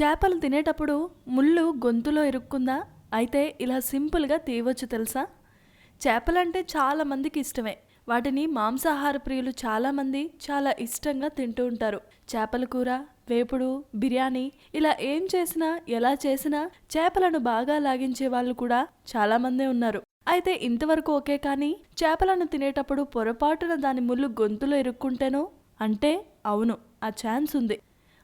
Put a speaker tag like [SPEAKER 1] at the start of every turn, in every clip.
[SPEAKER 1] చేపలు తినేటప్పుడు ముళ్ళు గొంతులో ఇరుక్కుందా? అయితే ఇలా సింపుల్గా తీయవచ్చు తెలుసా? చేపలంటే చాలా మందికి ఇష్టమే. వాటిని మాంసాహార ప్రియులు చాలామంది చాలా ఇష్టంగా తింటూ ఉంటారు. చేపల కూర వేపుడు బిర్యానీ ఇలా ఏం చేసినా ఎలా చేసినా చేపలను బాగా లాగించే వాళ్ళు కూడా చాలామందే ఉన్నారు. అయితే ఇంతవరకు ఓకే కానీ చేపలను తినేటప్పుడు పొరపాటున దాని ముళ్ళు గొంతులో ఇరుక్కుంటేనో? అంటే అవును ఆ ఛాన్స్ ఉంది.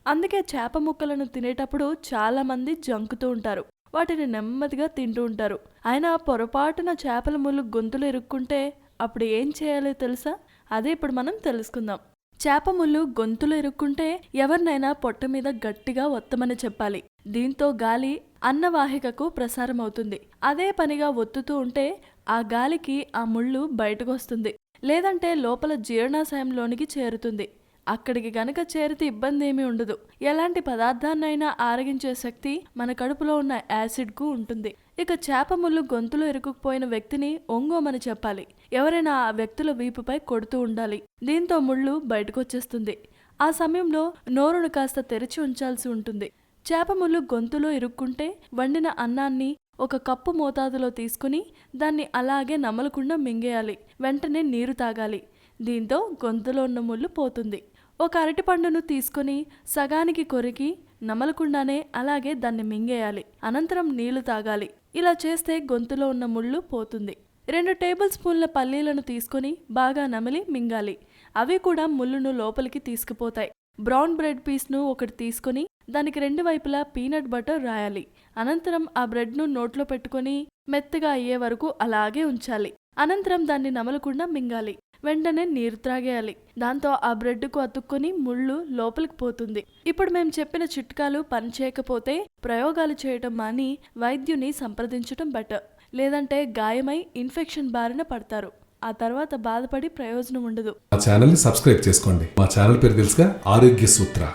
[SPEAKER 1] అందుకే చేప ముక్కలను తినేటప్పుడు చాలామంది జంకుతూ ఉంటారు. వాటిని నెమ్మదిగా తింటూ ఉంటారు. అయినా పొరపాటున చేపల ముళ్ళు గొంతులు ఇరుక్కుంటే అప్పుడు ఏం చేయాలో తెలుసా? అదే ఇప్పుడు మనం తెలుసుకుందాం. చేప ముళ్ళు గొంతులు ఇరుక్కుంటే ఎవరినైనా పొట్ట మీద గట్టిగా ఒత్తమని చెప్పాలి. దీంతో గాలి అన్నవాహికకు ప్రసారం అవుతుంది అదే పనిగా ఒత్తుతూ ఉంటే ఆ గాలికి ఆ ముళ్ళు బయటకు వస్తుంది. లేదంటే లోపల జీర్ణాశయంలోనికి చేరుతుంది. అక్కడికి గనక చేరితే ఇబ్బంది ఏమీ ఉండదు. ఎలాంటి పదార్థాన్నైనా ఆరగించే శక్తి మన కడుపులో ఉన్న యాసిడ్కు ఉంటుంది. ఇక చేప ముళ్ళు గొంతులో ఇరుక్కుపోయిన వ్యక్తిని ఒంగోమని చెప్పాలి. ఎవరైనా ఆ వ్యక్తుల వీపుపై కొడుతూ ఉండాలి. దీంతో ముళ్ళు బయటకు వచ్చేస్తుంది ఆ సమయంలో నోరును కాస్త తెరిచి ఉంచాల్సి ఉంటుంది. చేప ముళ్ళు గొంతులో ఇరుక్కుంటే వండిన అన్నాన్ని ఒక కప్పు మోతాదులో తీసుకుని దాన్ని అలాగే నమలకుండా మింగేయాలి. వెంటనే నీరు తాగాలి. దీంతో గొంతులో ఉన్న ముళ్ళు పోతుంది. ఒక అరటిపండును తీసుకొని సగానికి కొరికి నమలకుండానే అలాగే దాన్ని మింగేయాలి. అనంతరం నీళ్ళు తాగాలి. ఇలా చేస్తే గొంతులో ఉన్న ముళ్ళు పోతుంది. రెండు టేబుల్ స్పూన్ల పల్లీలను తీసుకొని బాగా నమిలి మింగాలి. అవి కూడా ముళ్ళును లోపలికి తీసుకుపోతాయి. బ్రౌన్ బ్రెడ్ పీస్ను ఒకటి తీసుకొని దానికి రెండు వైపులా పీనట్ బటర్ రాయాలి. అనంతరం ఆ బ్రెడ్ను నోట్లో పెట్టుకొని మెత్తగా అయ్యే వరకు అలాగే ఉంచాలి. అనంతరం దాన్ని నమలకుండా మింగాలి. వెంటనే నీరు త్రాగేయాలి. దాంతో ఆ బ్రెడ్కు అతుక్కొని ముళ్ళు లోపలికి పోతుంది. ఇప్పుడు మేము చెప్పిన చిట్కాలు పనిచేయకపోతే ప్రయోగాలు చేయటం మాని వైద్యుని సంప్రదించటం బెటర్. లేదంటే గాయమై ఇన్ఫెక్షన్ బారిన పడతారు. ఆ తర్వాత బాధపడి ప్రయోజనం ఉండదు.
[SPEAKER 2] మా ఛానల్ని సబ్స్క్రైబ్ చేసుకోండి. మా ఛానల్ పేరు తెలుసుగా ఆరోగ్య సూత్ర.